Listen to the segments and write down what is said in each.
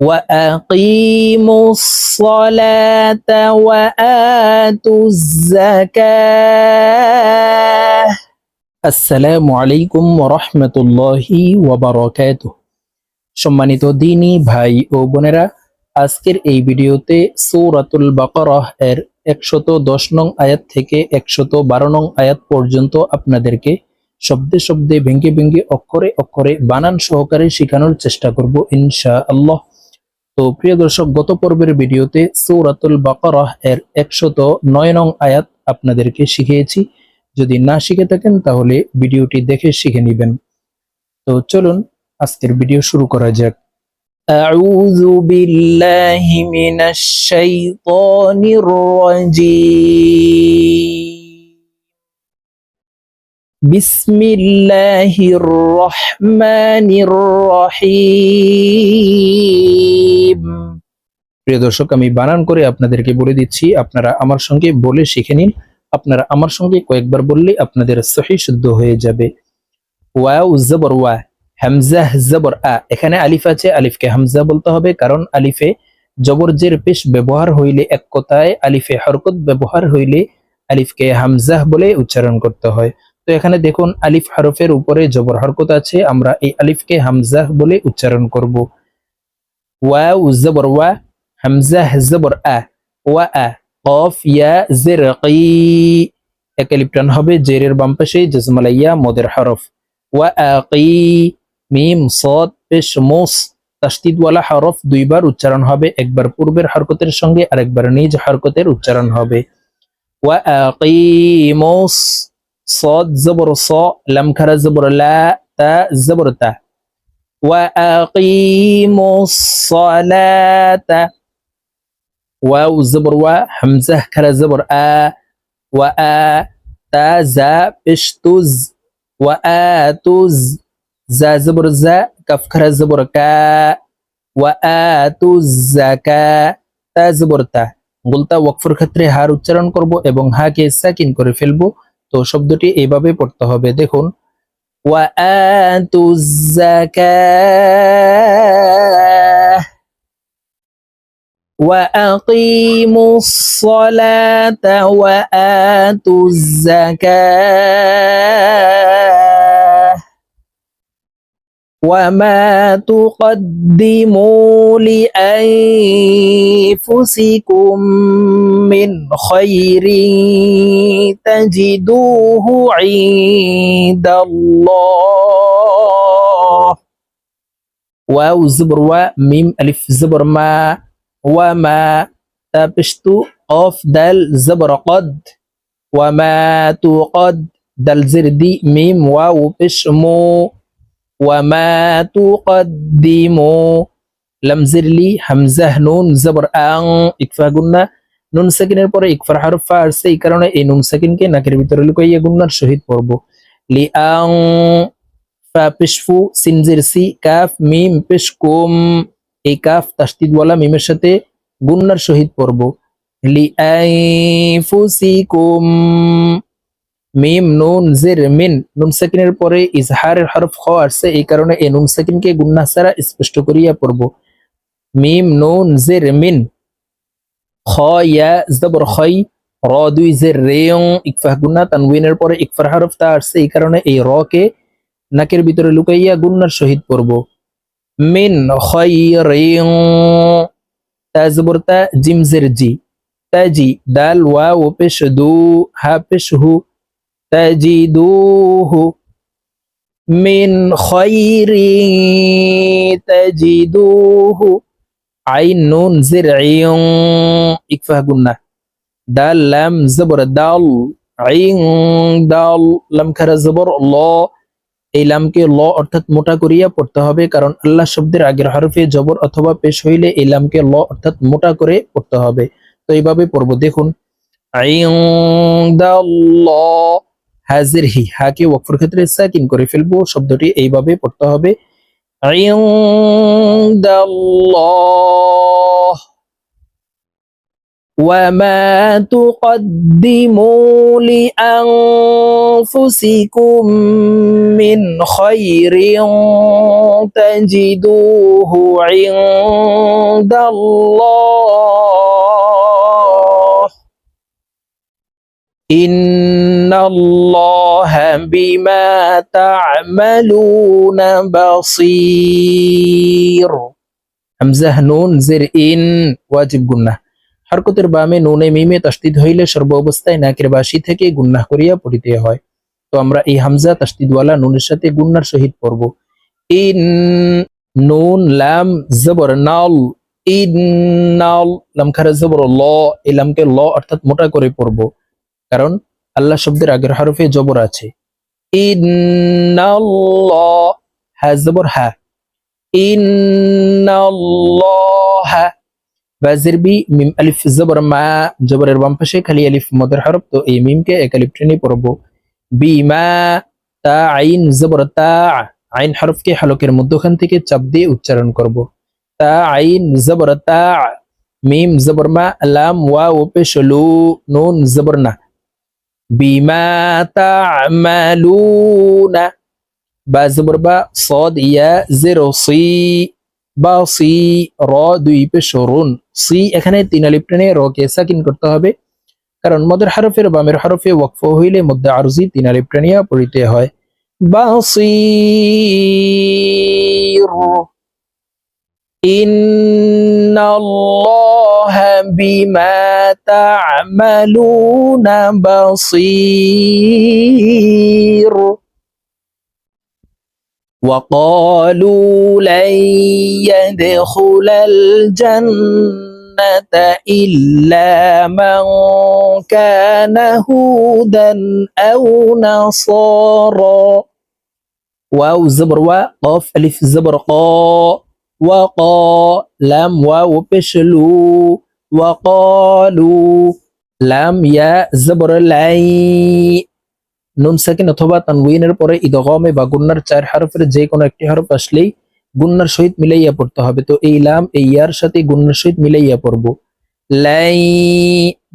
وأقيموا الصلاة وآتوا الزكاة السلام عليكم ورحمة الله وبركاته সম্মানিত দিনী ভাই ও বোনেরা আজকের এই ভিডিওতে সৌরাতুল বাকরাহ এর একশত দশ নং আয়াত থেকে একশত বারো নং আয়াত পর্যন্ত আপনাদেরকে শব্দে শব্দে ভেঙ্গে ভেঙ্গে অক্ষরে অক্ষরে বানান সহকারে শেখানোর চেষ্টা করব ইনশা আল্লাহ তো প্রিয় দর্শক গত পর্বের ভিডিওতে সৌরাতুল বাকরাহ এর একশত নয় নং আয়াত আপনাদেরকে শিখিয়েছি যদি না শিখে থাকেন তাহলে ভিডিওটি দেখে শিখে নেবেন তো চলুন আজকের ভিডিও শুরু করা যাক أعوذ بالله من الشيطان الرجيم বিসমিল্লাহির রহমানির রহিম প্রিয় দর্শক, আমি বানান করে আপনাদেরকে বলে দিচ্ছি, আপনারা আমার সঙ্গে বলে শিখে নিন। আপনারা আমার সঙ্গে কয়েকবার বললে আপনাদের সহি শুদ্ধ হয়ে যাবে। ওয়া জবর ওয়া জবর, আ। এখানে আলিফ আছে, আলিফকে হামজা বলতে হবে, কারণ আলিফে জবরজের পেশ ব্যবহার হইলে এক কথায়, আলিফে হরকত ব্যবহার হইলে আলিফকে হামজাহ বলে উচ্চারণ করতে হয়। তো এখানে দেখুন আলিফ হরফের উপরে জবর হরকত আছে, আমরা এই আলিফকে হামজাহ বলে উচ্চারণ করব। ওয়াও, জবর, ওয়া, হামজাহ, জবর, আ, ওয়া, আ, কফ, ইয়া, জের, কি, এক লিপ্টান হবে জেরের বাম পাশে জজমালাইয়া, মদের হরফ। ওয়া আকি মিম, সদ, পেশ, মোস তাস্তিদওয়ালা হরফ দুইবার উচ্চারণ হবে, একবার পূর্বের হরকতের সঙ্গে আরেকবার নিজ হরকতের উচ্চারণ হবে। ওয়া আকিমুস صاد زبر صا لم كر زبر لا تا زبر تا وأقيموا الصلاة واو زبر و حمزة كر زبر آ وآ تا زا بشتوز وآتوز زا زبر زا كف كر زبر كا وآتوا الزكاة তা জবর তা গুলতা ওয়াকফের ক্ষেত্রে হার উচ্চারণ করব এবং হাকে সাকিন করে ফেলবো তো শব্দটি এইভাবে পড়তে হবে দেখুন وآتوا الزكاة وأقيموا الصلاة وآتوا الزكاة وما تقدموا لأنفسكم من خير تجدوه عند الله. واو زبر و ميم ألف زبر ما وما تبشتو قاف دال زبر قد. وما تقد دال زردي ميم واو بشمو وما تقدموا لم زر لي হামজাহ নুন زبر আং ইকফা قلنا নুন সাকিনের পরে ইকফার হারফা আসছে এই কারণে এই নুন সাকিনকে নাকের ভিতরে লুকাইয়ে গুন্নার সহিত পড়ব লি আং ফা পিশফু সিনজির সি কাফ মিম পিশকুম এই কাফ তাসদিদওয়ালা মিমের সাথে গুন্নার সহিত পড়ব লি আই ফুসিকুম মিম নুন জের মিন। নুন সাকিনের পরে ইজহারের হরফ খ আসছে, এই কারণে এই নুন সাকিনকে গুন্না ছাড়া স্পষ্ট করিয়া পড়ব। মিম নুন জের মিন। খ, ইয়া, জবর, খই, র দুই জের, রেয়ং, ইকফাহ, গুন্না তানউইনের পরে ইকফার হরফ তা আসছে, এই কারণে এই র কে নাকের ভিতরে লুকাইয়া গুন্নার সহিত পড়ব। মিন, খই, রেয়ং, তা জবর, তা জিম, জের, জি। তাজি দাল, ওয়া, ও, পেশ, দু, হা, পেশ, হু تجدوه من خير تجدوه عين نون زرعي إكفاه قلنا دال لام زبر دال عين دال لم كر زبر الله এই লামকে ল অর্থাৎ মোটা করিয়া পড়তে হবে কারণ আল্লাহ শব্দের আগের হরফে জবর অথবা পেশ হইলে এই লামকে ল অর্থাৎ মোটা করে পড়তে হবে তো এইভাবে পড়বো দেখুন আইন্দাল্লাহ হাজির হি হাকে ওয়াকফের ক্ষেত্রে সাকিন করে ফেলবো শব্দটি এইভাবে পড়তে হবে ইনদাল্লাহ وما تقدموا لأنفسكم من خير تجدوه عند عند الله إن الله بما تعملون بصير হামজাহ নুন জের ইন ওয়াজিব গুন্নাহ হরকতের বামে নুনে মিমে তাসদিদ হইলে সর্ব অবস্থায় নাকের বাসি থেকে গুন্নাহ করিয়া পড়িতে হয় তো আমরা এই হামজা তাসদিদওয়ালা নুনের সাথে গুন্নার সহিত পড়ব ইন নুন লাম জবর নাল ইন নাল লাম খারা জবর ল এই লামকে ল অর্থাৎ মোটা করে পড়ব কারণ আল্লাহ শব্দের আগের হরফে জবর আছে। হ্যাঁ হ্যাঁ। তা আইন আইন হালকের মধ্যখান থেকে চাপ দিয়ে উচ্চারণ করব। তা আইন, জবর মিম মা, লাম, ওয়া, ও পেশ নুন, জবর না। বিমা তা'মালুনা। বা জবর বা সদ, ইয়া, জেরো, সি, বা সি, র, দুই পেশ সি এখানে তিন আলিপ র কে সাকিন করতে হবে। কারণ মদের হারফের বামের হরফে ওয়াকফ হইলে মধ্যে আরজি তিন আলিপ পড়িতে হয়। বা সি إن الله بما تعملون بصير وقالوا لن يدخل الجنة إلا من كان هودا أو نصارى. واو زبر و قاف ألف زبر ওয়াকা লাম ওয়াও পেশ লু ওয়াকালু লাম নুন সাকিন অথবা তানগুইনের পরে ইদগমে বা গুন্নার চার হরফের যে কোনো একটি হরফ আসলেই গুন্নার সহিত মিলাইয়া পড়তে হবে। তো এই লাম, এই ইয়ার সাথে গুন্নার সহিত মিলাইয়া পড়ব। লাই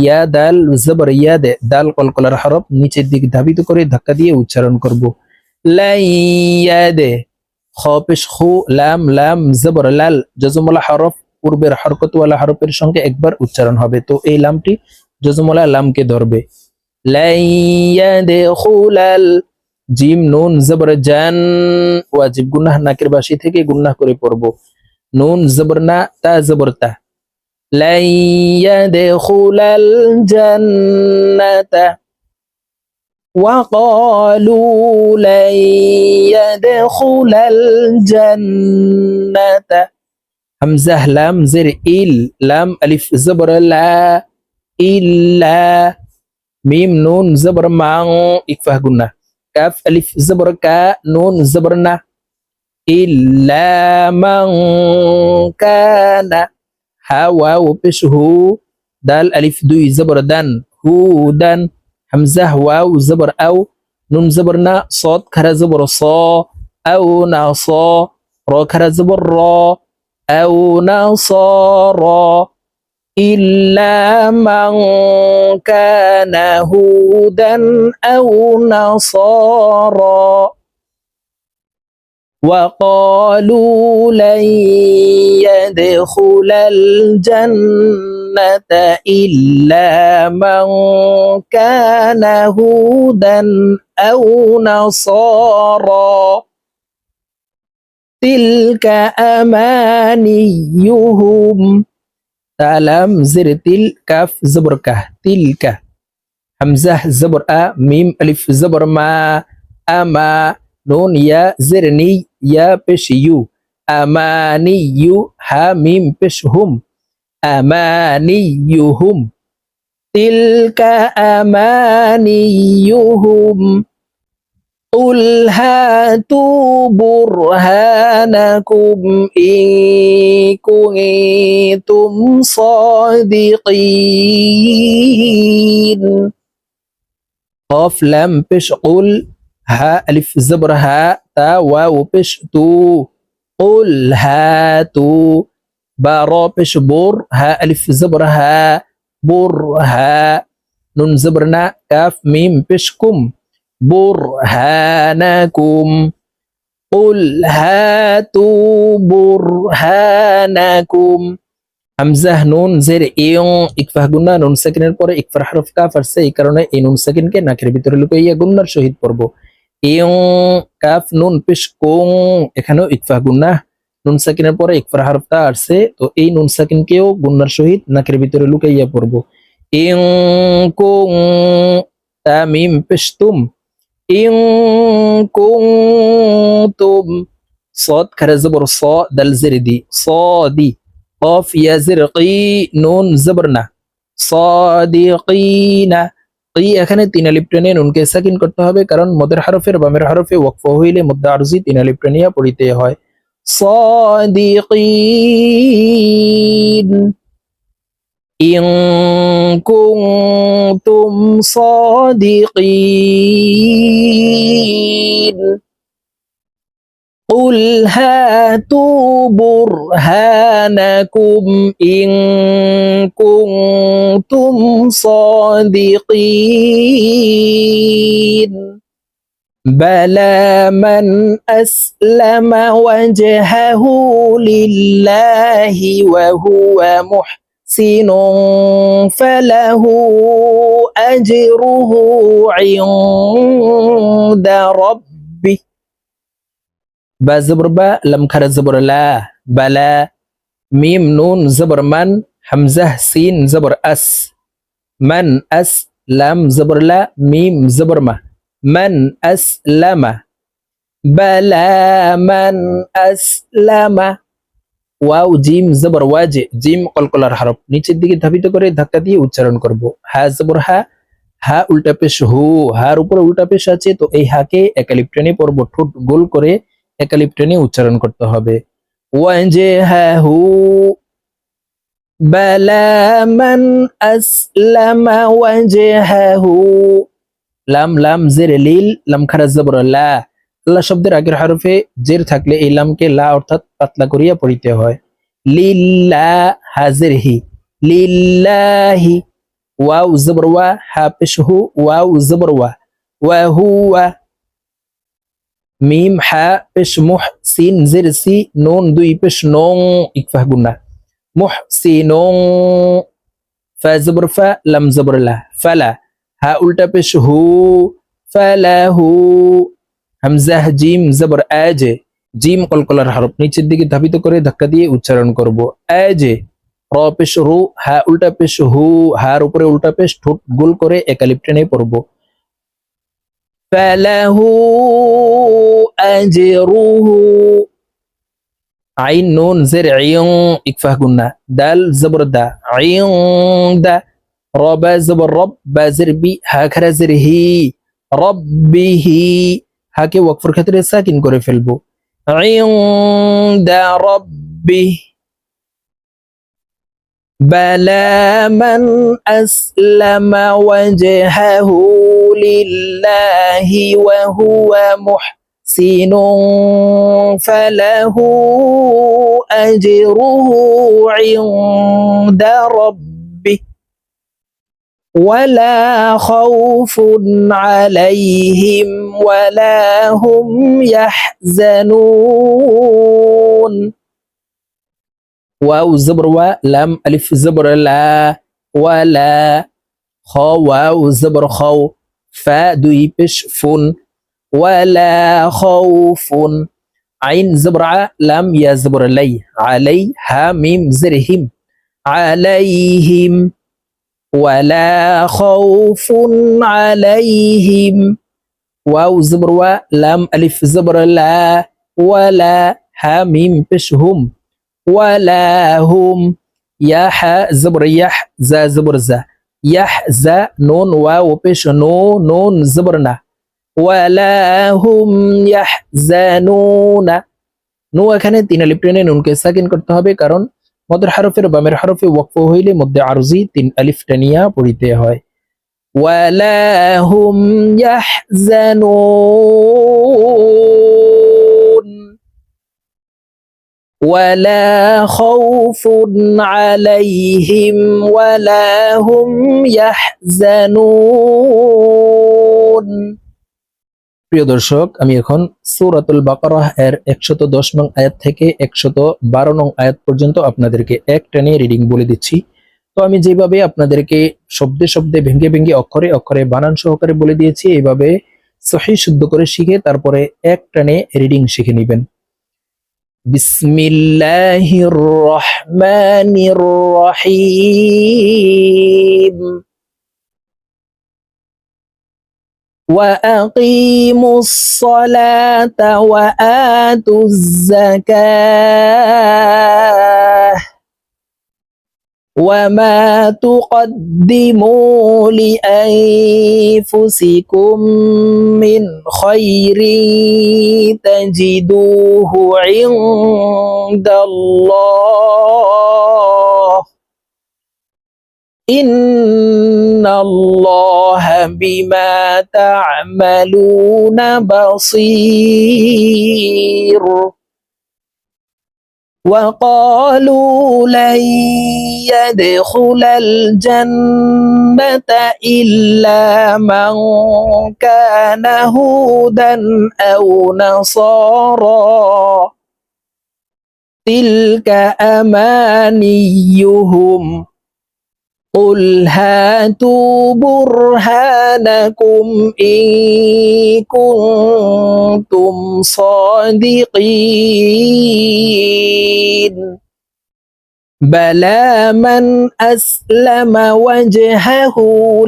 ইয়া দাল জবর ইয়া দে, দাল কলকলার হরফ নিচের দিক ধাবিত করে ধাক্কা দিয়ে উচ্চারণ করব। লাই ইয়া দে খপেশ খু ল্যাম ল্যাম জবর, লাল, জজমলা হরফ, পূর্বের হরকতওয়ালা হরফের সঙ্গে একবার উচ্চারণ হবে। তো এই লামটি জজমলা লামকে ধরবে। জিম, নুন, জবর, জান, ওয়াজিব, গুনাহ, নাকের বাসি থেকে গুনাহ করে পড়ব। নুন, জবর, না, তা, জবর, তা। লাই ইয়াদখুলাল জান্নাতা। وقالوا لن يدخل الجنة. همزة لام زر إل لام ألف زبر لا إلا. ميم نون زبر معن إكفه قلنا. كاف ألف زبر كا نون زبرنا. إلا من كان. هوا وبشه. دال ألف دوي زبر دان. هودان همزه واو زبر أو نون زبر نا صاد كرا زبر صا أو ناصا را كرا زبر را أو نصارى إلا من كان هودا أو نصارى. وقالوا لن يدخل الجنة. الجنة إلا من كان هودا أو نصارا. تلك أمانيهم. تعلم زر تلك زبركة تلك. همزة زبر أ ميم ألف زبر ما. أما نون يا زرني يا بشيو أماني ها ميم بشهم أمانيهم. تلك أمانيهم. قل هاتوا برهانكم إن كنتم صادقين. قف لم بش. قل ها ألف زبر ها تا واو بش تو. قل هاتوا بارا بش بور ها ألف زبر ها بر ها نون زبرنا كاف ميم بشكم برهانكم قل هاتوا برهانكم হামজাহ নুন জের ইয়ং ইকফাহ গুন্না নুন সাকিনের পরে ইকফার হরফ কাফ আসছে এই কারণে এই নুন সাকিনকে নাকের ভিতরে লুকাইয়া গুন্নার সহিত পড়ব ইয়ং কাফ নুন পেশ কোং এখানেও ইকফাহ গুন্না নুন সাকিনের পরে ইকফার হরফ তা আসছে তো এই নুন সাকিনকেও গুন্নার সহিত নাকের ভিতরে লুকাইয়া পড়ব ইয়ং কোং তা মিম পেশ তুম ইয়ং কোং তুম صاد খারা জবর স দাল জের দি صادي قاف يا زرقي নুন জবর না সাদিকিনা এই এখানে তিন আলিফ টেনে নুনকে সাকিন করতে হবে কারণ মদের হরফের বামের হরফে ওয়াকফ হইলে মধ্যে আরজি তিন আলিফ টেনিয়া পড়িতে হয় صادقين. إن كنتم صادقين. قل هاتوا برهانكم إن كنتم صادقين. بلى من أسلم وجهه لله وهو محسن فله أجره عند ربي بزبر با لم كر زبر لا. بلى ميم نون زبر من. حمزة سين زبر أس. من أس لم زبر لا. ميم زبر ما. মান আস লামা বালা মান আস লামা ওয়াও জিম জবর ওয়াজে জিম কলকলার হরফ নিচের দিকে ধাবিত করে ধাক্কা দিয়ে উচ্চারণ করব। হা জবর হা হা উল্টা পেশ হু। হার উপরে উল্টা পেশ আছে, তো এই হাকে একালিপ টেনে পড়ব ঠোঁট গোল করে একালিপ টেনে উচ্চারণ করতে হবে। ওয়াজহাহু বালা মান আসলামা ওয়াজহাহু লাম লাম, জের, লিল, লাম খারা জবর, লা। আল্লাহ শব্দের আগের হরফে জের থাকলে এই লামকে লা অর্থাৎ পাতলা করিয়া পড়িতে হয়। লিল্লা হাজির হি লিল্লাহি ওয়াও জবর, ওয়া, হা পেশ হু ওয়াও জবর, ওয়া। ওয়া হুয়া মিম, হা, পেশ, মুহ, সিন, জের, সি, নুন, দুই, পেশ, নং, ইকফাহ, গুন্না। মুহ, সি, নং, ফা, জবর, ফা, লাম, জবর, লা। ফালা। হা উল্টা পেশ হু ফালাহু হামজাহ জিম জবর আজ জিম কলকলার হরফ নিচের দিকে ধাবিত করে ধাক্কা দিয়ে উচ্চারণ করব আজ র পেশ রু হা উল্টা পেশ হু হার উপরে উল্টা পেশ ঠোঁট গোল করে একালিপ টেনে পড়ব ফালাহু আজরুহু আইন নুন জের ইয়ং ইকফাহ গুন্না দাল জবর দা ইয়ং দা ربا زبر رب بازر بي هكذا زر هي ربه হাকে ওয়াকফের ক্ষেত্রে সাকিন করে ফেলবো عند ربه بلى من أسلم وجهه لله وهو محسن فله أجره عند ربه ولا خوف عليهم ولا هم يحزنون. واو زبر و لام ألف زبر لا ولا خو واو زبر خو فا دوي بش فن ولا خوف عين زبر ع لام يا زبر لي علي ها ميم زرهم عليهم ولا خوف عليهم واو زبر و لام ألف زبر لا ولا ها ميم بشهم ولا هم يح زبر يح زا زبر زا يح زا نون واو بش نو نون زبرنا ولا هم يحزنون নু এখানে তিন আলিফ টেনে নুনকে সাকিন করতে হবে কারণ মদের হরফের বামের হরফে ওয়াকফ হইলে মধ্যে আরজি তিন আলিফ টেনিয়া পড়িতে হয় ولا هم يحزنون ولا خوف عليهم ولا هم يحزنون প্রিয় দর্শক, আমি এখন সূরাতুল বাকারাহ এর একশত দশ নং আয়াত থেকে একশত বারো নং আয়াত পর্যন্ত আপনাদেরকে এক টানে রিডিং বলে দিচ্ছি। তো আমি যেভাবে আপনাদেরকে শব্দে শব্দে, ভেঙ্গে ভেঙ্গে, অক্ষরে অক্ষরে, বানান সহকারে বলে দিয়েছি, এইভাবে সহি শুদ্ধ করে শিখে তারপরে এক টানে রিডিং শিখে নেবেন। বিসমিল্লাহির রহমানির রহিম। وأقيموا الصلاة وآتوا الزكاة وما تقدموا لأنفسكم من خير تجدوه عند الله إن الله بما تعملون بصير وقالوا لن يدخل الجنة إلا من كان هودا أو نصارى تلك أمانيهم قل هاتوا برهانكم إن كنتم صادقين بلى من أسلم وجهه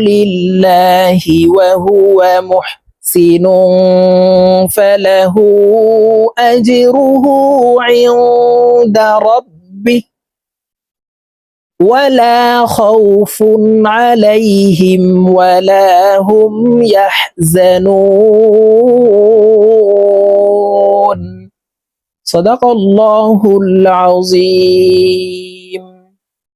لله وهو محسن فله أجره عند ربه ولا خوف عليهم ولا هم يحزنون. صدق الله العظيم.